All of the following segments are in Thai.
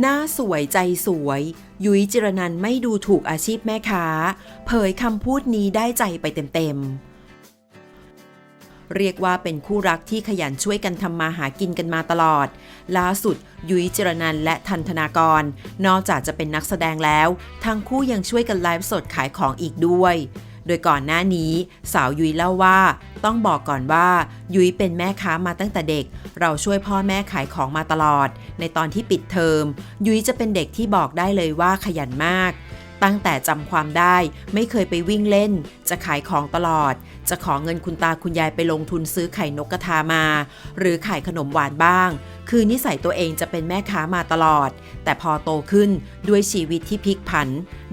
หน้าสวยใจสวย ยุ้ยจิรนันไม่ดูถูกอาชีพแม่ค้า เผยคำพูดนี้ได้ใจไปเต็มๆ เรียกว่าเป็นคู่รักที่ขยันช่วยกันทำมาหากินกันมาตลอด ล่าสุด ยุ้ยจิรนันและทันธนากร นอกจากจะเป็นนักแสดงแล้ว ทั้งคู่ยังช่วยกันไลฟ์สดขายของอีกด้วย โดยก่อนหน้านี้ สาวยุ้ยเล่าว่า ต้องบอกก่อนว่า ยุ้ยเป็นแม่ค้ามาตั้งแต่เด็ก เราช่วยพ่อแม่ขายของมาตลอด ในตอนที่ปิดเทอม ยุ้ยจะเป็นเด็กที่บอกได้เลยว่าขยันมาก ตั้งแต่จำความได้ไม่เคยไปวิ่งเล่น จะขายของตลอด จะขอเงินคุณตาคุณยายไปลงทุนซื้อไข่นกกระทามา หรือขายขนมหวานบ้าง คือนิสัยตัวเองจะเป็นแม่ค้ามาตลอด แต่พอโตขึ้นด้วยชีวิตที่พลิกผัน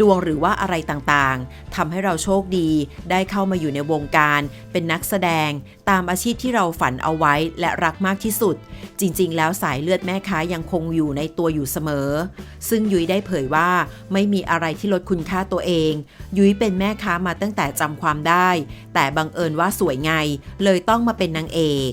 ดวงหรือว่าอะไรต่างๆทำให้เราโชคดีได้เข้ามาอยู่ในวงการ เป็นนักแสดง ตามอาชีพที่เราฝันเอาไว้และรักมากที่สุด จริงๆ แล้วสายเลือดแม่ค้ายังคงอยู่ในตัวอยู่เสมอ ซึ่งยุ้ยได้เผยว่าไม่มีอะไรที่ลดคุณค่าตัวเอง ยุ้ยเป็นแม่ค้ามาตั้งแต่จำความได้ แต่บังเอิญว่าสวยไง เลยต้องมาเป็นนางเอก